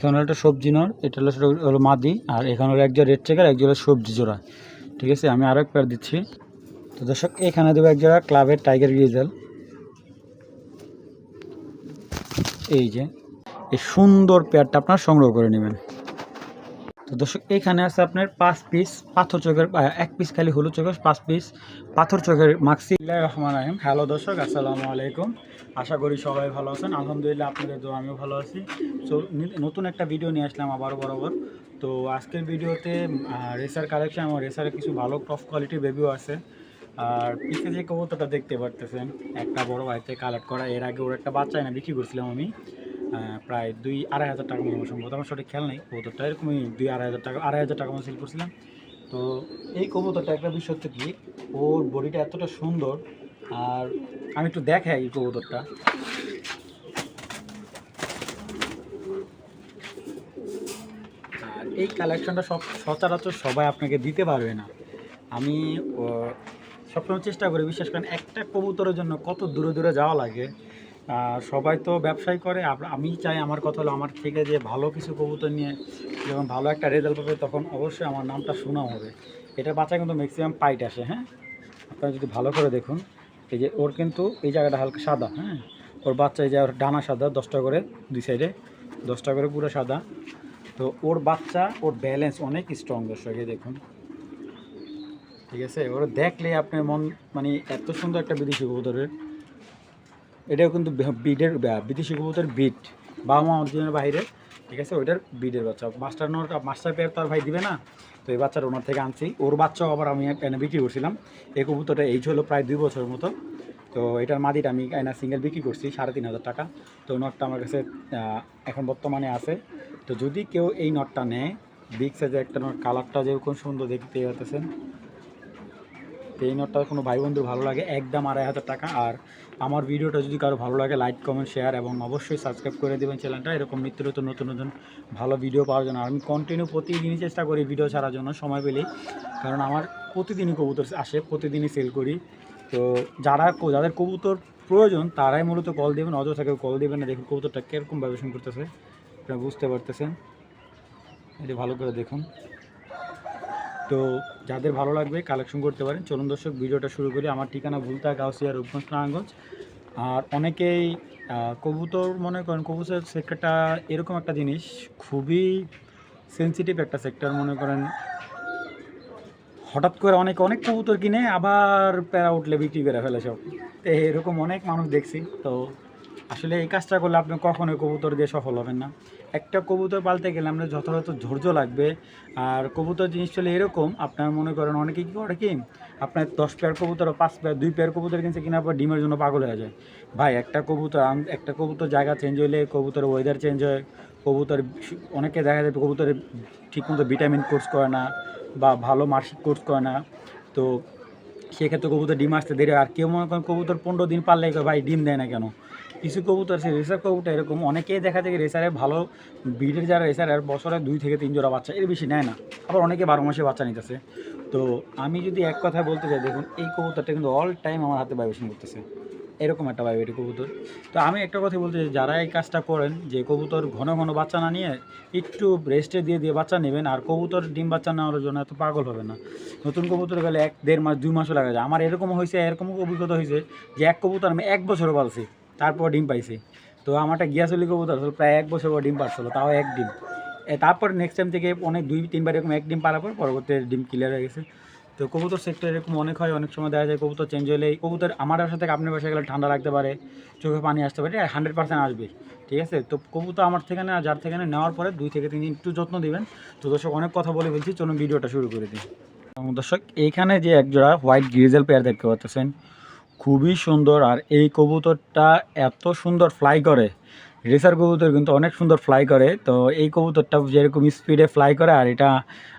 এখানে একটা সবজি নর, এটা হলো সেটা হলো মাদি, আর এখানে হলো একজোড়া রেড চেকার একজন হলো সবজি জোড়া। ঠিক আছে, আমি আরও এক পেয়ার দিচ্ছি। তো দর্শক, এখানে দেবো এক জোড়া ক্লাবের টাইগার গিজাল এই যে, এই সুন্দর পেয়ারটা আপনার সংগ্রহ করে নেবেন। তো দর্শক, এখানে আছে আপনার পাঁচ পিস পাথর চোখের এক পিস খালি হলুদ চোখের, পাঁচ পিস পাথর চোখের মাক্সি রহমান রাহিম। হ্যালো দর্শক, আসসালামু আলাইকুম। আশা করি সবাই ভালো আছেন। আলহামদুলিল্লাহ আপনাদের তো আমিও ভালো আছি। তো নতুন একটা ভিডিও নিয়ে আসলাম আবারও বরাবর। তো আজকের ভিডিওতে রেসার কালেকশন আমার রেসারের কিছু ভালো টপ কোয়ালিটির বেবিও আছে। আর পিছে যে কবুতরটা দেখতে পারতেছেন, একটা বড় ভাইতে কালেক্ট করা। এর আগে ওর একটা বাচ্চা এনে বিক্রি করছিলাম আমি। প্রায় দুই আড়াই হাজার টাকা মতো সম্ভবত। আমার সঠিক খেয়াল নেই কবুতরটা, এরকমই দুই আড়াই হাজার টাকা আড়াই হাজার টাকা মতো সেল করছিলাম। তো এই কবুতরটা একটা বিষয় হচ্ছে কি, ওর বডিটা এতটা সুন্দর, আর আমি একটু দেখাই এই কবুতরটা। আর এই কালেকশনটা সব সচরাচর সবাই আপনাকে দিতে পারবে না। আমি সবসময় চেষ্টা করি, বিশেষ করে একটা কবুতরের জন্য কত দূরে দূরে যাওয়া লাগে। সবাই তো ব্যবসায় করে। আমি চাই আমার কথা হলো আমার থেকে যে ভালো কিছু কবুতর নিয়ে যখন ভালো একটা রেজাল্ট পাবে তখন অবশ্যই আমার নামটা শোনাও হবে। এটা বাচ্চা কিন্তু ম্যাক্সিমাম পাইট আসে হ্যাঁ? আপনারা যদি ভালো করে দেখুন, এই যে ওর কিন্তু এই জায়গাটা হালকা সাদা হ্যাঁ? ওর বাচ্চা এই যে ওর ডানা সাদা দশটা করে দুই সাইডে দশটা করে পুরো সাদা। তো ওর বাচ্চা, ওর ব্যালেন্স অনেক স্ট্রং দর্শক দেখুন। ঠিক আছে? ওর দেখলে আপনার মন মানে এত সুন্দর একটা বিদেশি কবুতরের। এটাও কিন্তু বিডের বিদেশি কবুতরের বিট। বাবা মা অরিজিনাল বাইরে, ঠিক আছে? ওইটার বিডের বাচ্চা। মাস্টার নোর, মাস্টার পেয়ার তো আর ভাই দিবে না। তো এই বাচ্চাটা ওনার থেকে আনছি। ওর বাচ্চাও আবার আমি এনে বিক্রি করছিলাম। এই কবুতরটা এইজ হলো প্রায় দুই বছরের মতো। তো এটার মাদিটা আমি এনা সিঙ্গেল বিক্রি করছি, সাড়ে তিন হাজার টাকা। তো নটটা আমার কাছে এখন বর্তমানে আছে। তো যদি কেউ এই নটটা নেয় বিগ সাইজের একটা নট কালারটা যেরকম সুন্দর দেখতে পাচ্ছেন তো কোনো ভাই বন্ধুর ভালো লাগে, একদম আড়াই হাজার টাকা। আর আমার ভিডিওটা যদি কারও ভালো লাগে, লাইক, কমেন্ট, শেয়ার এবং অবশ্যই সাবস্ক্রাইব করে দেবেন চ্যানেলটা। এরকম নিত্য নতুন নতুন নতুন ভালো ভিডিও পাওয়ার জন্য। আর আমি কন্টিনিউ প্রতিদিনই চেষ্টা করি ভিডিও ছাড়ার জন্য সময় পেলেই। কারণ আমার প্রতিদিনই কবুতর আসে, প্রতিদিনই সেল করি। তো যারা যাদের কবুতর প্রয়োজন, তারাই মূলত কল দেবেন, অযথা কেউ কল দেবেন না। দেখুন কবুতরটা কীরকম ব্যবসা করতেছে, আপনারা বুঝতে পারতেছেন। এটা ভালো করে দেখুন। তো যাদের ভালো লাগবে কালেকশন করতে পারেন। চলুন দর্শক, ভিডিওটা শুরু করি। আমার ঠিকানা ভুলতা, গাউসিয়া রূপগঞ্জ নারায়ণগঞ্জ আর অনেকেই কবুতর মনে করেন কবুতর সেক্টরটা এরকম একটা জিনিস, খুবই সেনসিটিভ একটা সেক্টর মনে করেন। হঠাৎ করে অনেক অনেক কবুতর কিনে, আবার প্যারা উঠলে বিক্রি করে ফেলে সব। এরকম অনেক মানুষ দেখছি। তো আসলে এই কাজটা করলে আপনি কখনোই কবুতর দিয়ে সফল হবেন না। একটা কবুতর পালতে গেলে আপনার যথাযথ ধৈর্য লাগবে। আর কবুতর জিনিস চলে এরকম, আপনার মনে করেন অনেকে কী করে কি, আপনার দশ পেয়ার কবুতর, পাঁচ পেয়ার দুই পেয়ার কবুতর কিনছে কিনা পর ডিমের জন্য পাগল হয়ে যায়। ভাই, একটা কবুতর একটা কবুতর জায়গা চেঞ্জ হলে কবুতরের ওয়েদার চেঞ্জ হয়, কবুতর অনেকে দেখা যায় কবুতরের ঠিকমতো ভিটামিন কোর্স করে না বা ভালো মার্কশিট কোর্স করে না। তো সেক্ষেত্রে কবুতর ডিম আসতে দেরি আর কেউ মনে করেন কবুতর পনেরো দিন পারলে ভাই ডিম দেয় না কেন? কিছু কবুতর আছে রেসার কবুতর এরকম। অনেকেই দেখা যায় রেসারে ভালো ব্রিডের যারা রেসার আর বছরে দুই থেকে তিন জোড়া বাচ্চা, এর বেশি নেয় না। আবার অনেকে বারো মাসে বাচ্চা নিতেছে। তো আমি যদি এক কথায় বলতে চাই, দেখুন, এই কবুতরটা কিন্তু অল টাইম আমার হাতে ভাইব্রেশন করতেছে। এরকম একটা ভাইব্রেটি কবুতর। তো আমি একটা কথা বলতে চাই, যারা এই কাজটা করেন, যে কবুতর ঘন ঘন বাচ্চা না নিয়ে একটু রেস্টে দিয়ে দিয়ে বাচ্চা নেবেন, আর কবুতর ডিম বাচ্চা নেওয়ার জন্য এত পাগল হবে না। নতুন কবুতর গেলে এক, দেড় মাস, দুই মাসও লাগা যায়। আমার এরকম হয়েছে এরকম অভিজ্ঞতা হয়েছে যে এক কবুতর আমি এক বছরও পালছি। তারপর ডিম পাইছি। তো আমারটা গিয়াসলি কবুতর আসলে প্রায় এক বছর পর ডিম পারছিল তাও এক ডিম। তারপর নেক্সট টাইম থেকে অনেক দুই, তিনবার এরকম এক ডিম পারার পর পরবর্তী ডিম ক্লিয়ার হয়ে গেছে। তো কবুতর সেক্টর এরকম অনেক হয়, অনেক সময় দেখা যায় কবুতর চেঞ্জ হলে এই কবুতর আমার বাসা থেকে আপনার বাসায় গেলে ঠান্ডা লাগতে পারে, চোখে পানি আসতে পারে হান্ড্রেড পার্সেন্ট আসবে, ঠিক আছে? তো কবুতর আমার থেকে না যার থেকে নেওয়ার পরে দুই থেকে তিন দিন একটু যত্ন দিবেন। তো দর্শক, অনেক কথা বলে ফেলছি, চলুন ভিডিওটা শুরু করে দিই। দর্শক, এইখানে যে একজোড়া হোয়াইট গ্রিজেল পেয়ার দেখতে পাচ্ছেন খুবই সুন্দর আর এই কবুতরটা এত সুন্দর ফ্লাই করে। রেসার কবুতর কিন্তু অনেক সুন্দর ফ্লাই করে। তো এই কবুতরটা যেরকম স্পিডে ফ্লাই করে আর এটা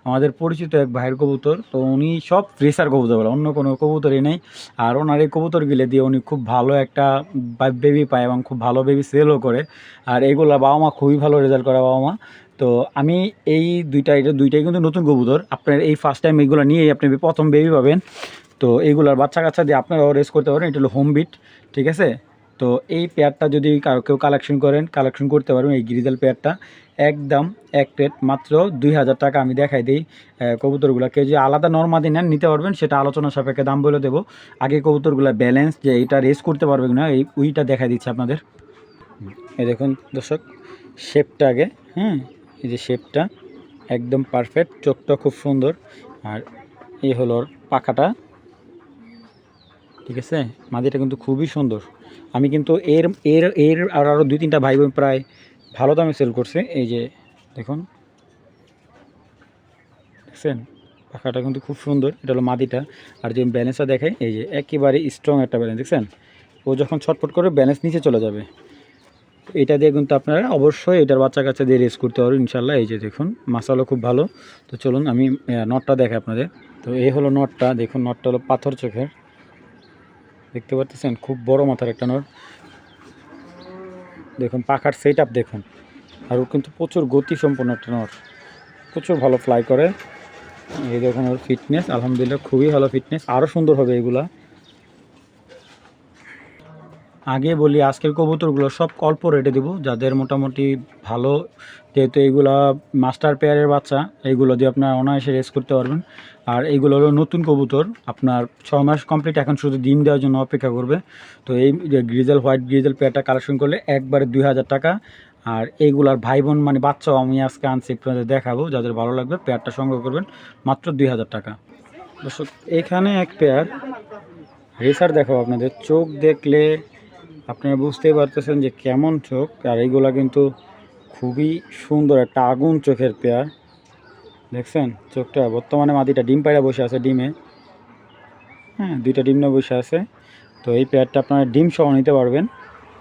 আমাদের পরিচিত এক ভাইয়ের কবুতর। তো উনি সব রেসার কবুতর বলে, অন্য কোনো কবুতরই নেই। আর ওনার এই কবুতর গিলে দিয়ে উনি খুব ভালো একটা বেবি পায় এবং খুব ভালো বেবি সেলও করে। আর এইগুলা বাবা মা খুবই ভালো রেজাল্ট করে বাবা মা। তো আমি এই দুইটা, এটা দুইটাই কিন্তু নতুন কবুতর। আপনার এই ফার্স্ট টাইম এইগুলো নিয়েই আপনি প্রথম বেবি পাবেন। তো এইগুলার বাচ্চা কাচ্চা দিয়ে আপনারাও রেস করতে পারেন এটা হলো হোম বিট ঠিক আছে? তো এই পেয়ারটা যদি কেউ কালেকশন করেন কালেকশন করতে পারবেন এই গ্রিজেল পেয়ারটা একদম এক প্লেট মাত্র দুই হাজার টাকা আমি দেখাই দিই। কবুতরগুলো কেউ যদি আলাদা নর্মাদি নেন নিতে পারবেন, সেটা আলোচনা সাপেক্ষে দাম বলে দেবো। আগে কবুতরগুলো ব্যালেন্স যে এটা রেস করতে পারবে না এই উইটা দেখাই দিচ্ছে আপনাদের। এই দেখুন দর্শক শেপটা আগে হ্যাঁ? এই যে শেপটা একদম পারফেক্ট চোখটা খুব সুন্দর। আর এই হলো পাখাটা। ঠিক আছে? মাদিটা কিন্তু খুবই সুন্দর। আমি কিন্তু এর এর এর আর আরও দুই তিনটা ভাই বোন প্রায় ভালো দামে সেল করছে। এই যে, দেখুন। দেখছেন? পাখাটা কিন্তু খুব সুন্দর। এটা হলো মাদিটা। আর যে ব্যালেন্সটা দেখে এই যে একেবারে স্ট্রং একটা ব্যালেন্স দেখছেন? ও যখন ছটফট করে ব্যালেন্স নিচে চলে যাবে। এটা দিয়ে কিন্তু আপনারা অবশ্যই এটার বাচ্চা কাচ্চা দিয়ে রেস করতে পারবেন ইনশাল্লাহ এই যে দেখুন মাসালও খুব ভালো। তো চলুন, আমি নটটা দেখাই আপনাদের। তো এই হলো নটটা দেখুন নটটা হলো পাথর চোখের। দেখতে পাচ্ছেন খুব বড় মাথার একটা নর। দেখুন, পাখার সেট আপ দেখুন। আর ওর কিন্তু প্রচুর গতি সম্পন্ন একটা নর। প্রচুর ভালো ফ্লাই করে। এই দেখুন ওর ফিটনেস আলহামদুলিল্লাহ, খুবই ভালো ফিটনেস আরও সুন্দর হবে এগুলা। আগে বলি, আজকের কবুতরগুলো সব অল্প রেটে দেবো, যাদের মোটামুটি ভালো। যেহেতু এইগুলা মাস্টার পেয়ারের বাচ্চা, এইগুলো দিয়ে আপনার অনায়াসে রেস করতে পারবেন। আর এইগুলো হলো নতুন কবুতর, আপনার ছ মাস কমপ্লিট এখন শুধু ডিম দেওয়ার জন্য অপেক্ষা করবে। তো এই গ্রিজেল হোয়াইট গ্রিজেল পেয়ারটা কালেকশন করলে একবারে দুই হাজার টাকা। আর এইগুলার ভাই বোন মানে বাচ্চাও আমি আজকে আনছি, আপনাদের দেখাবো, যাদের ভালো লাগবে পেয়ারটা সংগ্রহ করবেন, মাত্র দুই হাজার টাকা। এখানে এক পেয়ার রেসার দেখাবো আপনাদের, চোখ দেখলে আপনারা বুঝতেই পারতেছেন যে কেমন চোখ, আর এইগুলা কিন্তু খুবই সুন্দর একটা আগুন চোখের পেয়ার। দেখছেন? চোখটা বর্তমানে মাদিটা ডিম পাইরা বসে আছে ডিমে। হ্যাঁ দুইটা ডিম না বসে আছে। তো এই পেয়ারটা আপনারা ডিম সহ নিতে পারবেন।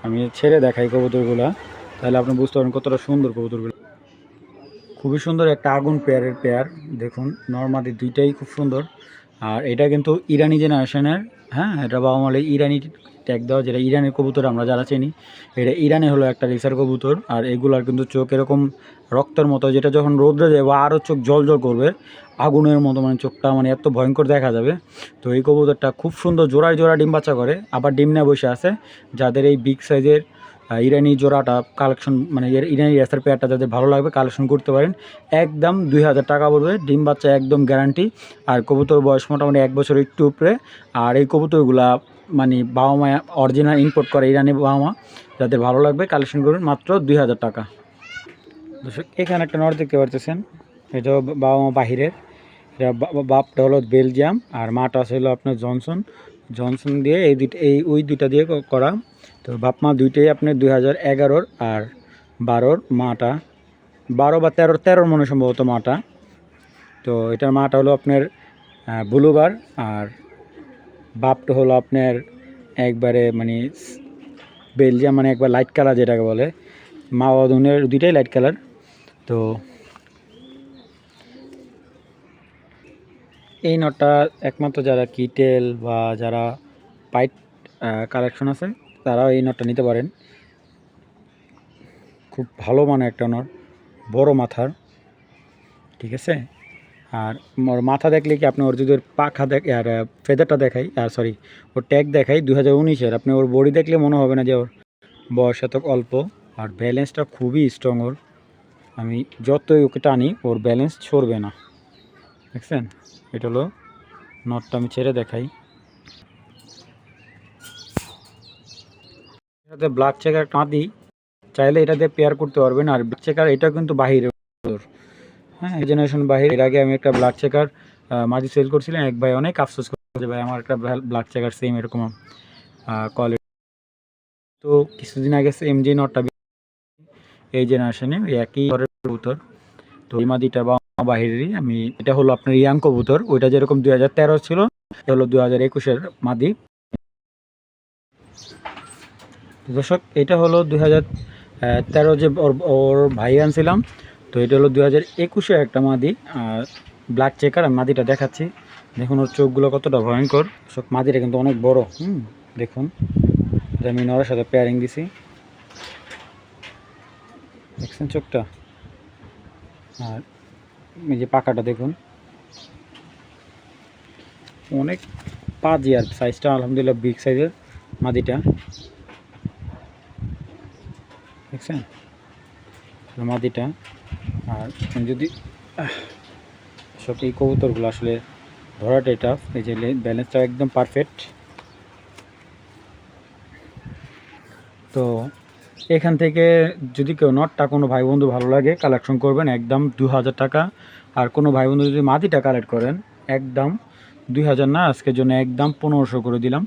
আমি ছেড়ে দেখাই কবুতরগুলা। তাহলে আপনি বুঝতে পারবেন কতটা সুন্দর কবুতরগুলো। খুবই সুন্দর একটা আগুন পেয়ারের পেয়ার। দেখুন, নর্মাদি দুইটাই খুব সুন্দর। আর এটা কিন্তু ইরানি জেনারেশনের হ্যাঁ এটা বাবা মালে ইরানি ট্যাগ দেওয়া যেটা ইরানের কবুতর, আমরা যারা চিনি, এটা ইরানে হলো একটা রেসার কবুতর, আর এগুলার কিন্তু চোখ এরকম রক্তের মতো, যেটা যখন রোদ্রে বা আরও চোখ জল জল করবে, আগুনের মতো মানে চোখটা মানে এত ভয়ঙ্কর দেখা যাবে। তো এই কবুতরটা খুব সুন্দর জোড়ায় জোড়া ডিম বাচ্চা করে, আবার ডিম নিয়ে বসে আছে, যাদের এই বিগ সাইজের ইরানি জোড়াটা কালেকশন মানে ইরানি রেসার পেয়ারটা যাদের ভালো লাগবে কালেকশন করতে পারেন। একদম দুই হাজার টাকা পড়বে, ডিম বাচ্চা একদম গ্যারান্টি আর কবুতর বয়স মোটামুটি এক বছর একটু উপরে। আর এই কবুতরগুলা মানে বাবা মা অরিজিনাল ইম্পোর্ট করে ইরানি বাবা মা, যাদের ভালো লাগবে কালেকশন করবেন মাত্র দুই হাজার টাকা। এখানে একটা নর দেখতে পারতেছেন, এটা বাবা মা বাহিরের। এটা বাপটা হলো বেলজিয়াম, আর মাটা হলো আপনার জনসন। জনসন দিয়ে এই দুইটা, এই, ওই দুইটা দিয়ে করা। তো বাপ মা দুইটাই আপনার দুই হাজার এগারোর আর বারোর মাটা, বারো বা তেরো তেরোর মনে সম্ভবত মাটা। তো এটার মাটা হলো আপনার ব্লুবার আর বাপটা হলো আপনার একবারে মানে বেলজিয়াম মানে একবার লাইট কালার যেটাকে বলে। মা বাদনের দুইটাই লাইট কালার তো এই নটটা একমাত্র যারা কিটেল বা যারা পাইট কালেকশন আছে তারাও এই নটটা নিতে পারেন। খুব ভালো মানে একটা নট, বড় মাথার, ঠিক আছে? আর ওর মাথা দেখলে কি আপনি ওর যদি ওর পাখা দেখ, আর ফেদারটা দেখাই, আর সরি ওর ট্যাগ দেখাই দু হাজার উনিশের। আপনি ওর বডি দেখলে মনে হবে না যে ওর বয়স এত অল্প, আর ব্যালেন্সটা খুবই স্ট্রং ওর। আমি যতই ওকে টানি, ওর ব্যালেন্স ছড়বে না। দেখছেন? এটা হলো নটটা আমি ছেড়ে দেখাই। এটাতে ব্লাড চেকার কাঁদি চাইলে এটা দিয়ে পেয়ার করতে পারবেন। আর ব্লাড চেকার এটা কিন্তু বাহিরে হ্যাঁ এই জেনারেশন বাহির। এর আগে আমি একটা ব্লাড চেকার মাঝে সেল করছিলাম, এক ভাই অনেক আফসোস করেছে ভাই, আমার একটা ব্লাড চেকার সেম এরকম কোয়ালিটি তো কিছুদিন আগে সেম যে নটটা এই জেনারেশনে একই কবুতর। তো এই মাদিটা বা বাহিরেরই। আমি, এটা হলো আপনার ইয়াং কবুতর। ওইটা যেরকম দুই হাজার তেরো ছিল, এটা হলো দুই হাজার একুশের মাদি। দর্শক, এটা হলো দুই হাজার তেরো যে ওর ভাই আনছিলাম। তো এটা হলো দুই হাজার একুশে একটা মাদি, আর ব্ল্যাক চেকার আমি মাদিটা দেখাচ্ছি। দেখুন ওর চোখগুলো কতটা ভয়ঙ্কর। সব মাদিটা কিন্তু অনেক বড়। হুম, দেখুন। আমি নরের সাথে পেয়ারিং দিছি। দেখছেন চোখটা? আর এই যে পাকাটা দেখুন। অনেক পাজি আর সাইজটা আলহামদুলিল্লাহ বিগ সাইজের মাদিটা। দেখছেন? মাদিটা আর যদি সব এই কবুতরগুলো আসলে ধরাটা এটা, এই যে ব্যালেন্সটা একদম পারফেক্ট তো এখান থেকে যদি কেউ নটটা কোনো ভাই বন্ধু ভালো লাগে কালেকশন করবেন একদম দু হাজার টাকা। আর কোনো ভাই বন্ধু যদি মাদিটা কালেক্ট করেন, একদম দুই হাজার না, আজকের জন্য একদম পনেরোশো করে দিলাম।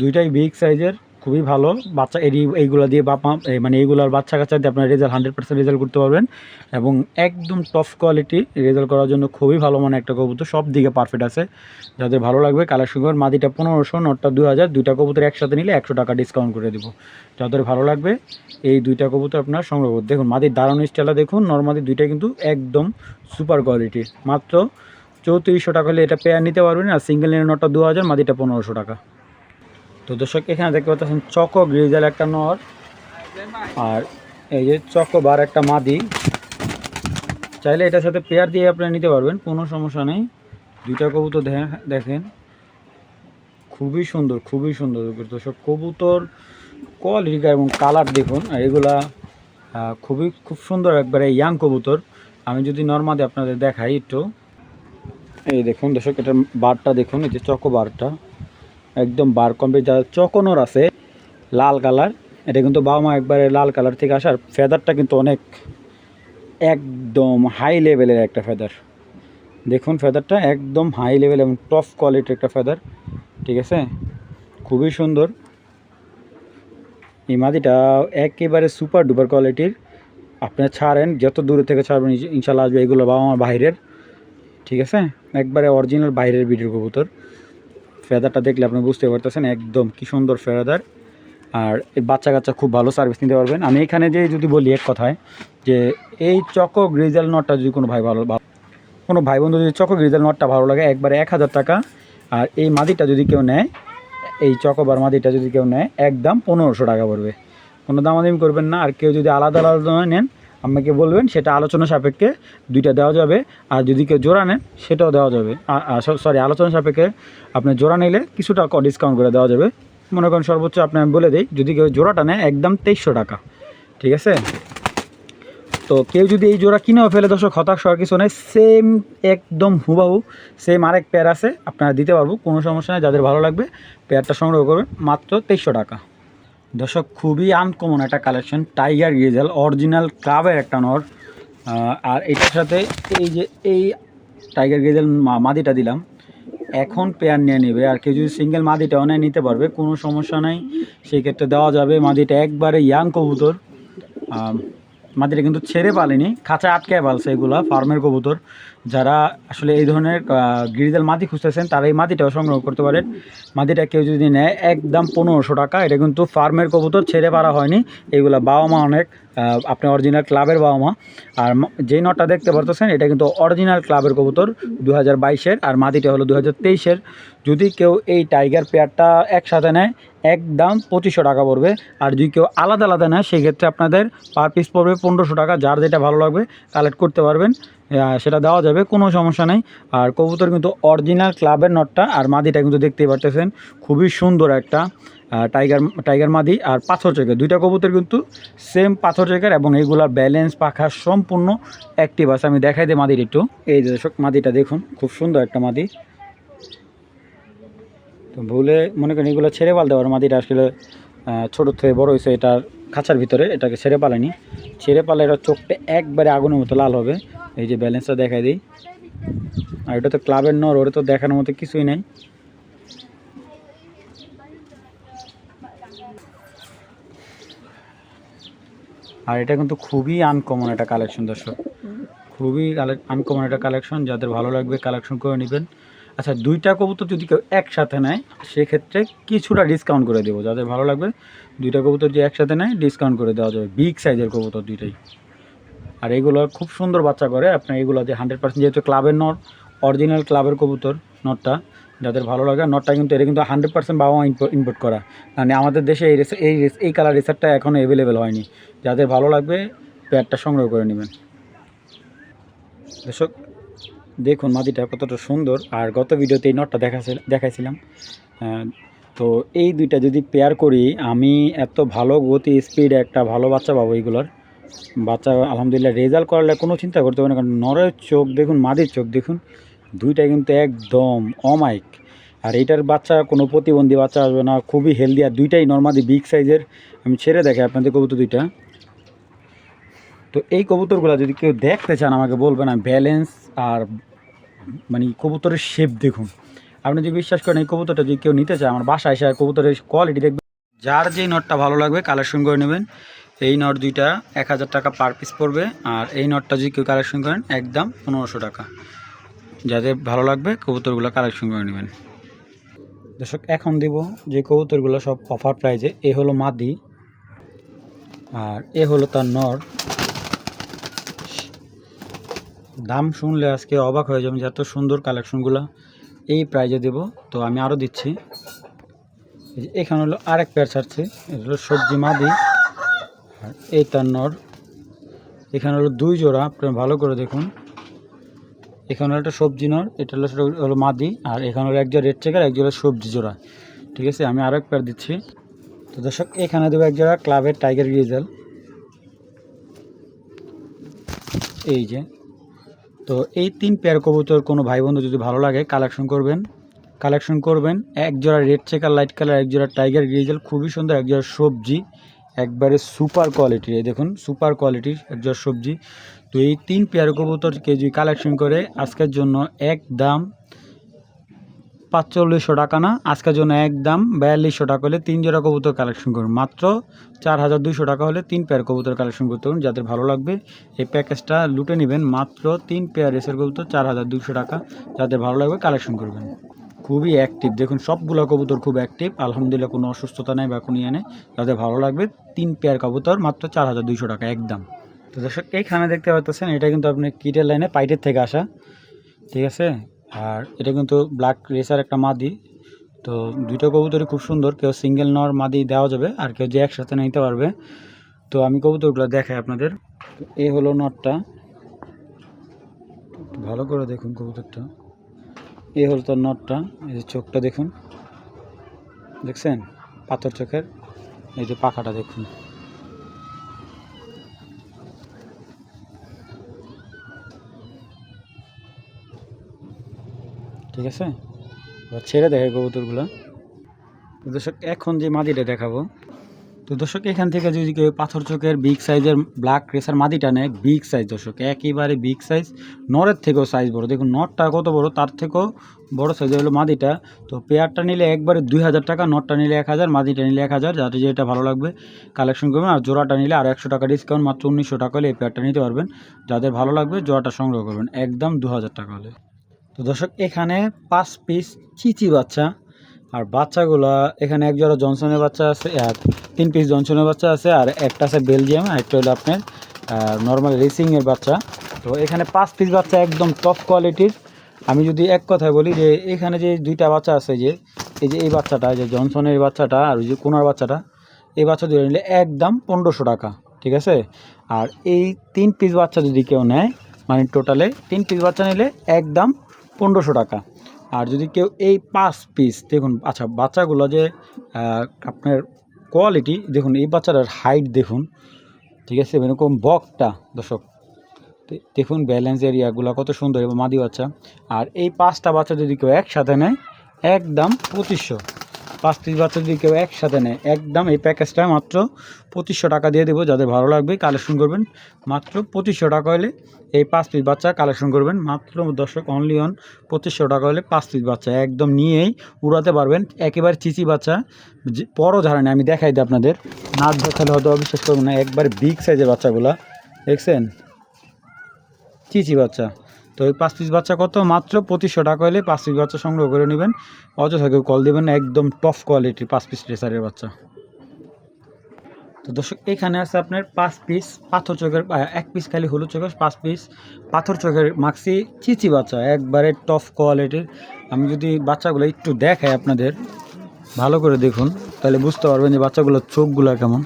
দুইটাই বিগ সাইজের খুবই ভালো। বাচ্চা এই এইগুলো দিয়ে বাপা মানে এইগুলোর বাচ্চা কাচ্চা দিয়ে আপনার রেজাল্ট হান্ড্রেড পার্সেন্ট রেজাল্ট করতে পারবেন। এবং একদম টপ কোয়ালিটি রেজাল্ট করার জন্য খুবই ভালো মানে একটা কবুতর, সব দিকে পারফেক্ট আছে। যাদের ভালো লাগবে করবেন মাদিটা পনেরোশো, নটটা দু হাজার দুইটা কবুতর একসাথে নিলে একশো টাকা ডিসকাউন্ট করে দেবো। যাদের ভালো লাগবে, এই দুইটা কবুতর আপনার সংগ্রহ করুন। দেখুন, মাদির দারুণ স্টাইলটা দেখুন নর্মাদি দুইটা কিন্তু একদম সুপার কোয়ালিটি মাত্র চৌত্রিশশো টাকা হলে এটা পেয়ার নিতে পারবেন আর সিঙ্গেল নটটা দু হাজার মাদিটা পনেরোশো টাকা। তো দর্শক, এখানে দেখতে পাচ্ছেন চকো গ্রিজাল একটা নর, আর এই যে চকোবার একটা মাদি। চাইলে এটার সাথে পেয়ার দিয়ে আপনারা নিতে পারবেন, কোনো সমস্যা নেই। দুইটা কবুতর দেখেন। খুবই সুন্দর খুবই সুন্দর দর্শক, কবুতর কোয়ালিটি এবং কালার দেখুন, আর এগুলা খুবই, খুব সুন্দর একবারে ইয়াং কবুতর। আমি যদি নর্মালি আপনাদের দেখাই একটু। এই দেখুন দর্শক, এটার বারটা দেখুন, এই যে চকো বারটা। একদম বার কমপ্লিট যারা চকোনোর আছে, লাল কালার। এটা কিন্তু বাবা মা একবারে লাল কালার থেকে আসার ফেদারটা কিন্তু অনেক একদম হাই লেভেলের একটা ফেদার। দেখুন ফেদারটা একদম হাই লেভেল এবং টপ কোয়ালিটির একটা ফেদার, ঠিক আছে? খুবই সুন্দর। এই মাদিটা একেবারে সুপার ডুপার কোয়ালিটির আপনি ছাড়েন, যত দূরে থেকে ছাড়বেন ইনশা- ইনশাল্লাহ আসবে এগুলো বাবা মার বাইরের, ঠিক আছে? একবারে অরিজিনাল বাইরের বিডির কবুতর। ফেদারটা দেখলে আপনি বুঝতে পারতেছেন একদম কি সুন্দর ফেদার। আর এই বাচ্চা কাচ্চা খুব ভালো সার্ভিস নিতে পারবেন। আমি এখানে যে যদি বলি এক কথায় যে এই চকো গ্রিজাল নটটা যদি কোনো ভাই ভালো কোনো ভাই বন্ধু যদি চকো গ্রিজাল নটটা ভালো লাগে, একবারে এক হাজার টাকা। আর এই মাদিটা যদি কেউ নেয়, এই চকোবার মাদিটা যদি কেউ নেয়, একদম পনেরোশো টাকা পড়বে। কোনো দামাদামি করবেন না। আর কেউ যদি আলাদা আলাদা নেন আমাকে বলবেন, সেটা আলোচনা সাপেক্ষে দুইটা দেওয়া যাবে, আর যদি কেউ জোড়া নেন, সেটাও দেওয়া যাবে। সরি আলোচনা সাপেক্ষে আপনি জোড়া নিলে কিছুটা ডিসকাউন্ট করে দেওয়া যাবে। মনে করেন সর্বোচ্চ আপনি আমি বলে দিই, যদি কেউ জোড়াটা নেয়, একদম তেইশশো টাকা। ঠিক আছে? তো কেউ যদি এই জোড়া কিনেও ফেলে, দর্শক, হতাশ হওয়ার কিছু নেই সেম একদম হুবাহু সেম আরেক পেয়ার আছে, আপনারা দিতে পারব, কোনো সমস্যা নেই, যাদের ভালো লাগবে পেয়ারটা সংগ্রহ করবেন, মাত্র তেইশশো টাকা। দর্শক, খুবই আনকমন একটা কালেকশন টাইগার গেজেল অরিজিনাল ক্লাবের একটা নর। আর এটার সাথে এই যে এই টাইগার গেজেল মাদিটা দিলাম, এখন পেয়ার নিয়ে নেবে। আর কেউ যদি সিঙ্গেল মাদিটাও নেয় নিতে পারবে, কোনো সমস্যা নাই। সেই ক্ষেত্রে দেওয়া যাবে মাদিটা একবারে ইয়াং কবুতর। মাদিটা কিন্তু ছেড়ে পালেনি খাঁচা আটকায় পালছে এগুলা ফার্মের কবুতর। যারা আসলে এই ধরনের গিরিজাল মাটি খুঁজতেছেন, তারা এই মাদিটাও সংগ্রহ করতে পারেন। মাটিটা কেউ যদি নেয়, একদম পনেরোশো টাকা। এটা কিন্তু ফার্মের কবুতর, ছেড়ে পারা হয়নি। এগুলা বাবা মা অনেক আপনি অরিজিনাল ক্লাবের বাবা মা। আর যেই নটটা দেখতে পারতেছেন, এটা কিন্তু অরিজিনাল ক্লাবের কবুতর দু হাজার বাইশের। আর মাটিটা হলো দু হাজার তেইশের। যদি কেউ এই টাইগার পেয়ারটা একসাথে নেয়, একদম পঁচিশশো টাকা পড়বে। আর যদি কেউ আলাদা আলাদা নেয়, সেক্ষেত্রে আপনাদের পার পিস পড়বে পনেরোশো টাকা। যার যেটা ভালো লাগবে কালেক্ট করতে পারবেন। সেটা দেওয়া যাবে, কোনো সমস্যা নেই। আর কবুতর কিন্তু অরিজিনাল ক্লাবের নটটা, আর মাদিটা কিন্তু দেখতেই পারতেছেন, খুবই সুন্দর একটা টাইগার টাইগার মাদি আর পাথর চোখের দুইটা কবুতর কিন্তু সেম পাথর চোখের এবং এইগুলার ব্যালেন্স পাখা সম্পূর্ণ অ্যাক্টিভ আছে। আমি দেখাই দিই মাদির একটু। এই যে মাদিটা দেখুন, খুব সুন্দর একটা মাদি। তো ভুলে মনে করেন এগুলো ছেড়ে পালতে পারো মাদিটা আসলে ছোটো থেকে বড় হয়েছে এটার খাঁচার ভিতরে, এটাকে ছেড়ে পালেনি ছেড়ে পালে এটা চোখটা একবারে আগুনের মতো লাল হবে। এই যে ব্যালেন্সটা দেখাই দিই। আর এটা তো ক্লাবের নর, ওরে তো দেখানোর মতো কিছুই নেই। আর এটা কিন্তু খুবই আনকমন একটা কালেকশন দর্শক। খুবই আনকমন একটা কালেকশন যাদের ভালো লাগবে কালেকশন করে নেবেন। আচ্ছা দুইটা কবুতর যদি কেউ একসাথে নেয়, সেক্ষেত্রে কিছুটা ডিসকাউন্ট করে দেবো। যাদের ভালো লাগবে, দুইটা কবুতর যে একসাথে নেয় ডিসকাউন্ট করে দেওয়া যাবে। বিগ সাইজের কবুতর দুইটাই। আর এগুলো খুব সুন্দর বাচ্চা করে। আপনার এগুলো যে হান্ড্রেড পার্সেন্ট যেহেতু ক্লাবের নট অরিজিনাল ক্লাবের কবুতর নটটা, যাদের ভালো লাগে, নটটা কিন্তু এটা কিন্তু হান্ড্রেড পার্সেন্ট বাবা মা ইম্পোর্ট করা। মানে আমাদের দেশে এই রেস এই রেস এই কালার রেসারটা এখনও অ্যাভেলেবেল হয়নি। যাদের ভালো লাগবে প্যাডটা সংগ্রহ করে নেবেন। দর্শক দেখুন মাদিটা কতটা সুন্দর। আর গত ভিডিওতে এই নটটা দেখাছিল দেখাইছিলাম। তো এই দুইটা যদি পেয়ার করি, আমি এত ভালো গতি স্পিড একটা ভালো বাচ্চা পাবো এইগুলোর। বাচ্চা আলহামদুলিল্লাহ রেজাল্ট করলে কোনো চিন্তা করতে হবে না, কারণ নরের চোখ দেখুন মাদির চোখ দেখুন, দুইটা কিন্তু একদম অমাইক আর এইটার বাচ্চা, কোনো প্রতিবন্ধী বাচ্চা আসবে না, খুবই হেলদি আর দুইটাই নর্মালি বিগ সাইজের আমি ছেড়ে দেখে আপনাদের কবুতর দুইটা। তো এই কবুতরগুলো যদি কেউ দেখতে চান, আমাকে বলবেন, আমি ব্যালেন্স আর মানে কবুতরের শেপ দেখুন। আপনি যদি বিশ্বাস করেন এই কবুতরটা যদি কেউ নিতে চায়, আমার বাসায় এসে কবুতরের কোয়ালিটি দেখবেন। যার যেই নটটা ভালো লাগবে কালেকশন করে নেবেন। এই নট দুইটা এক হাজার টাকা পার পিস পড়বে, আর এই নটটা যদি কেউ কালেকশন করেন, একদম পনেরোশো টাকা। যাদের ভালো লাগবে, কবুতরগুলো কালেকশন করে নেবেন। দর্শক, এখন দিব যে কবুতরগুলো সব অফার প্রাইজে এ হলো মাদি, আর এ হলো তার নর। দাম শুনলে আজকে অবাক হয়ে যাবেন যে এত সুন্দর কালেকশনগুলো এই প্রাইজে দেব, তো আমি আরও দিচ্ছি। এখানে হলো আরেক পেয়ার ছাড়ছে এটা হলো সবজি মাদি আর এই তার নর। এখানে হলো দুই জোড়া আপনারা ভালো করে দেখুন। এখানে একটা সবজি নর, এটা হলো সেটা হলো মাদি আর এখানে হলো এক জোড়া রেড চেকার এক জোড়া সবজি জোড়া। ঠিক আছে, আমি আরেক পেয়ার দিচ্ছি। তো দর্শক, এখানে দেবো এক জোড়া ক্লাবের টাইগার গ্রিজেল এই যে তো এই তিন পেয়ার কবুতর কোনো ভাই বন্ধু যদি ভালো লাগে কালেকশন করবেন। কালেকশন করবেন, এক জোড়া রেড চেকার লাইট কালার এক জোড়া টাইগার গ্রিজাল খুবই সুন্দর এক জোড়া সবজি, একবারে সুপার কোয়ালিটির এই দেখুন সুপার কোয়ালিটির এক জোড়া সবজি। তো এই তিন পেয়ার কবুতর কেজি কালেকশন করে, আজকের জন্য এক দাম পাঁচচল্লিশশো টাকা না? আজকের জন্য একদম বিয়াল্লিশশো টাকা হলে তিন জোড়া কবুতর কালেকশন করুন। মাত্র চার হাজার দুইশো টাকা হলে তিন পেয়ার কবুতর কালেকশন করতে পারুন, যাদের ভালো লাগবে। এই প্যাকেজটা লুটে নেবেন, মাত্র তিন পেয়ার রেসের কবুতর চার হাজার দুইশো টাকা। যাদের ভালো লাগবে কালেকশন করবেন। খুবই অ্যাক্টিভ দেখুন, সবগুলো কবুতর খুব অ্যাক্টিভ আলহামদুলিল্লাহ, কোনো অসুস্থতা নেই বা কোনো ইয়ে নেই। যাদের ভালো লাগবে, তিন পেয়ার কবুতর, মাত্র চার হাজার দুইশো টাকা, একদম। তো দর্শক, এইখানে দেখতে পাচ্ছেন এটা কিন্তু আপনি কিটের লাইনে পাইটের থেকে আসা। ঠিক আছে? আর এটা কিন্তু ব্ল্যাক রেসার একটা মাদি। তো দুইটা কবুতরই খুব সুন্দর, কেউ সিঙ্গেল নর মাদি দেওয়া যাবে আর কেউ যে একসাথে নিতে পারবে। তো আমি কবুতরগুলো দেখাই আপনাদের। এ হলো নটটা। ভালো করে দেখুন কবুতরটা। এ হলো তার নটটা, এই যে চোখটা দেখুন। দেখছেন? পাথর চোখের, এই যে পাখাটা দেখুন। ঠিক আছে? এবার ছেড়ে দেখে কবুতরগুলো। তো দর্শক, এখন যে মাদিটা দেখাবো, তো দর্শক, এখান থেকে যদি কেউ পাথর চোখের বিগ সাইজের ব্ল্যাক রেসার মাদিটা নেয় বিগ সাইজ দর্শক, একেবারে বিগ সাইজ নরের থেকেও সাইজ বড়। দেখুন, নটটা কত বড়, তার থেকেও বড় সাইজ হলো মাদিটা। তো পেয়ারটা নিলে একবারে দুই হাজার টাকা, নটটা নিলে এক হাজার, মাদিটা নিলে এক হাজার যাতে যেটা ভালো লাগবে কালেকশন করবেন। আর জোড়াটা নিলে আর একশো টাকা ডিসকাউন্ট মাত্র উনিশশো টাকা হলে এই পেয়ারটা নিতে পারবেন। যাদের ভালো লাগবে, জোড়াটা সংগ্রহ করবেন, একদম দু হাজার টাকা হলে। তো দর্শক, এখানে পাঁচ পিস চিচি বাচ্চা। আর বাচ্চাগুলো, এখানে এক জোড়া জনসনের বাচ্চা আছে, আর তিন পিস জনসনের বাচ্চা আছে, আর একটা আছে বেলজিয়াম আর একটা হলো আপনার নর্মাল রেসিংয়ের বাচ্চা। তো এখানে পাঁচ পিস বাচ্চা একদম টপ কোয়ালিটির আমি যদি এক কথায় বলি যে, এখানে যে দুইটা বাচ্চা আছে যে, এই যে এই বাচ্চাটা যে জনসনের বাচ্চাটা, আর ওই যে কোনার বাচ্চাটা, এই বাচ্চা দুটো নিলে একদম পনেরোশো টাকা, ঠিক আছে? আর এই তিন পিস বাচ্চা যদি কেউ নেয় মানে টোটালে তিন পিস বাচ্চা নিলে একদম পনেরোশো টাকা। আর যদি কেউ এই পাঁচ পিস দেখুন আচ্ছা বাচ্চাগুলো যে আপনার কোয়ালিটি দেখুন, এই বাচ্চাটার হাইট দেখুন, ঠিক আছে, এরকম বকটা, দর্শক দেখুন ব্যালেন্স এরিয়াগুলো কত সুন্দর এবং মাদি বাচ্চা। আর এই পাঁচটা বাচ্চা যদি কেউ একসাথে নেয়, একদম পঁচিশশো। পাঁচ পিস বাচ্চা যদি কেউ একসাথে নেয়, একদম এই প্যাকেজটা মাত্র পঁচিশশো টাকা দিয়ে দেবো, যাদের ভালো লাগবে কালেকশন করবেন। মাত্র পঁচিশশো টাকা হলে এই পাঁচ পিস বাচ্চা কালেকশন করবেন। মাত্র দর্শক অনলি অন পঁচিশশো টাকা হলে পাঁচ পিস বাচ্চা, একদম নিয়েই উড়াতে পারবেন। একেবারে চিচি বাচ্চা, যে বড় ধারণে, আমি দেখাই দিই আপনাদের। নাচ দেখালে হয়তো অবিশ্বাস করবেন না, একবার বিগ সাইজের বাচ্চাগুলা, দেখছেন? চিচি বাচ্চা। তো এই পাঁচ পিস বাচ্চা কত? মাত্র পঁচিশশো টাকা হলে পাঁচ পিস বাচ্চা সংগ্রহ করে নেবেন। অযথা কেউ কল দেবেন একদম টপ কোয়ালিটির পাঁচ পিস রেসারের বাচ্চা। তো দর্শক, এখানে আছে আপনার পাঁচ পিস পাথর চোখের এক পিস খালি হলুদ চোখের, পাঁচ পিস পাথর চোখের মাক্সি চিচি বাচ্চা, একবারে টপ কোয়ালিটির আমি যদি বাচ্চাগুলো একটু দেখাই আপনাদের, ভালো করে দেখুন, তাহলে বুঝতে পারবেন যে বাচ্চাগুলোর চোখগুলো কেমন।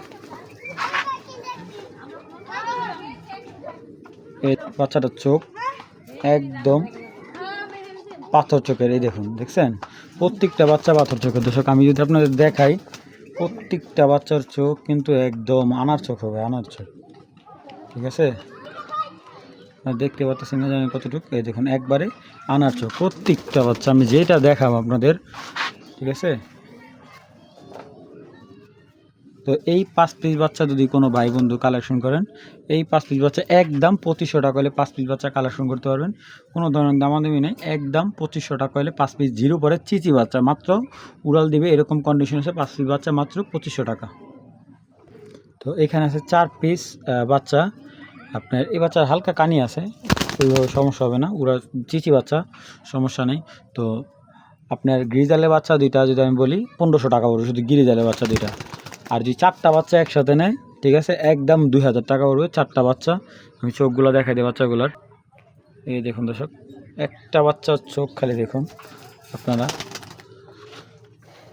বাচ্চাটার চোখ একদম পাথর চোখের, এই দেখুন, দেখছেন? প্রত্যেকটা বাচ্চা পাথর চোখের। দর্শক, আমি যদি আপনাদের দেখাই, প্রত্যেকটা বাচ্চার চোখ কিন্তু একদম আনার চোখ হবে, আনার চোখ। ঠিক আছে? দেখতে পাচ্ছেন না জানি কতটুকু। এই দেখুন, একবারে আনার চোখ। প্রত্যেকটা বাচ্চা, আমি যেটা দেখাবো আপনাদের, ঠিক আছে? তো এই পাঁচ পিস বাচ্চা যদি কোনো ভাই বন্ধু কালেকশন করেন, এই পাঁচ পিস বাচ্চা একদম পঁচিশশো টাকা হলে পাঁচ পিস বাচ্চা কালেকশন করতে পারবেন। কোনো ধরনের দামাদামি নেই, একদম পঁচিশশো টাকা হলে পাঁচ পিস জিরো পরে চিচি বাচ্চা, মাত্র উড়াল দিবে এরকম কন্ডিশন আছে পাঁচ পিস বাচ্চা মাত্র পঁচিশশো টাকা। তো এখানে আছে চার পিস বাচ্চা। আপনার এই বাচ্চার হালকা কানি আছে, ওইভাবে সমস্যা হবে না ওরা চিচি বাচ্চা, সমস্যা নেই। তো আপনার গ্রিজালে বাচ্চা দুইটা যদি আমি বলি, পনেরোশো টাকা পড়বে, শুধু গ্রিজালে বাচ্চা দুইটা। আর যদি চারটা বাচ্চা একসাথে নেয়, ঠিক আছে, একদম দুই হাজার টাকা পড়বে চারটা বাচ্চা। আমি চোখগুলো দেখাই দিই বাচ্চাগুলোর। এই দেখুন দর্শক, একটা বাচ্চার চোখ খালি দেখুন আপনারা।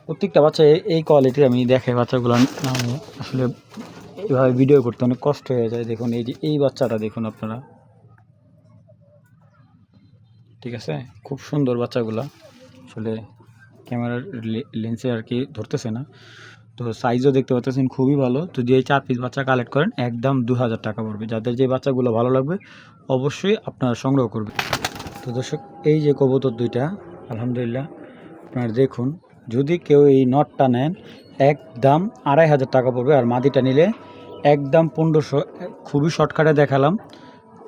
প্রত্যেকটা বাচ্চা এই- কোয়ালিটির আমি দেখাই বাচ্চাগুলো আসলে এভাবে ভিডিও করতে অনেক কষ্ট হয়ে যায়। দেখুন, এই যে এই বাচ্চাটা দেখুন আপনারা। ঠিক আছে, খুব সুন্দর বাচ্চাগুলা। আসলে ক্যামেরার লেন্সে আর কি ধরতেছে না। তো সাইজও দেখতে পাচ্ছেন খুবই ভালো। যদি এই চার পিস বাচ্চা কালেক্ট করেন, একদম দু হাজার টাকা পড়বে। যাদের যে বাচ্চাগুলো ভালো লাগবে, অবশ্যই আপনারা সংগ্রহ করবে তো দর্শক, এই যে কবুতর দুইটা, আলহামদুলিল্লাহ, আপনারা দেখুন, যদি কেউ এই নটটা নেন, একদম আড়াই হাজার টাকা পড়বে। আর মাদিটা নিলে একদম পনেরোশো, খুবই শর্টকাটে দেখালাম।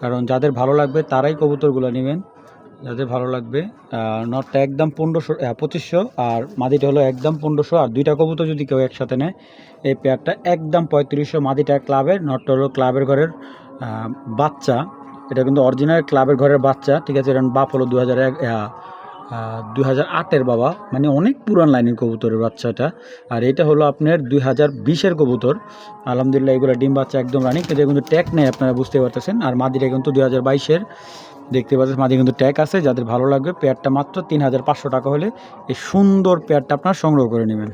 কারণ যাদের ভালো লাগবে, তারাই কবুতরগুলো নেবেন। যাদের ভালো লাগবে নটটা একদম পনেরোশো পঁচিশশো, আর মাদিটা হলো একদম পনেরোশো, আর দুইটা কবুতর যদি কেউ একসাথে নেয়, এই পেয়ারটা একদম পঁয়ত্রিশশো মাদিটা ক্লাবের, নটটা হলো ক্লাবের ঘরের বাচ্চা। এটা কিন্তু অরিজিনাল ক্লাবের ঘরের বাচ্চা, ঠিক আছে? এরকম বাপ হলো দু হাজার এক দু হাজার আটের বাবা মানে অনেক পুরান লাইনের কবুতরের বাচ্চাটা আর এটা হলো আপনার দুই হাজার বিশের কবুতর। আলহামদুলিল্লাহ, এগুলো ডিম বাচ্চা একদম রানিং। কিন্তু কিন্তু ট্যাগ নেই, আপনারা বুঝতে পারতেছেন। আর মাদিটা কিন্তু দুই হাজার বাইশের। দেখতে পাচ্ছেন মাঝে কিন্তু ট্যাগ আছে, যাদের ভালো লাগবে পেয়ারটা মাত্র তিন হাজার পাঁচশো টাকা হলে এই সুন্দর পেয়ারটা আপনারা সংগ্রহ করে নেবেন।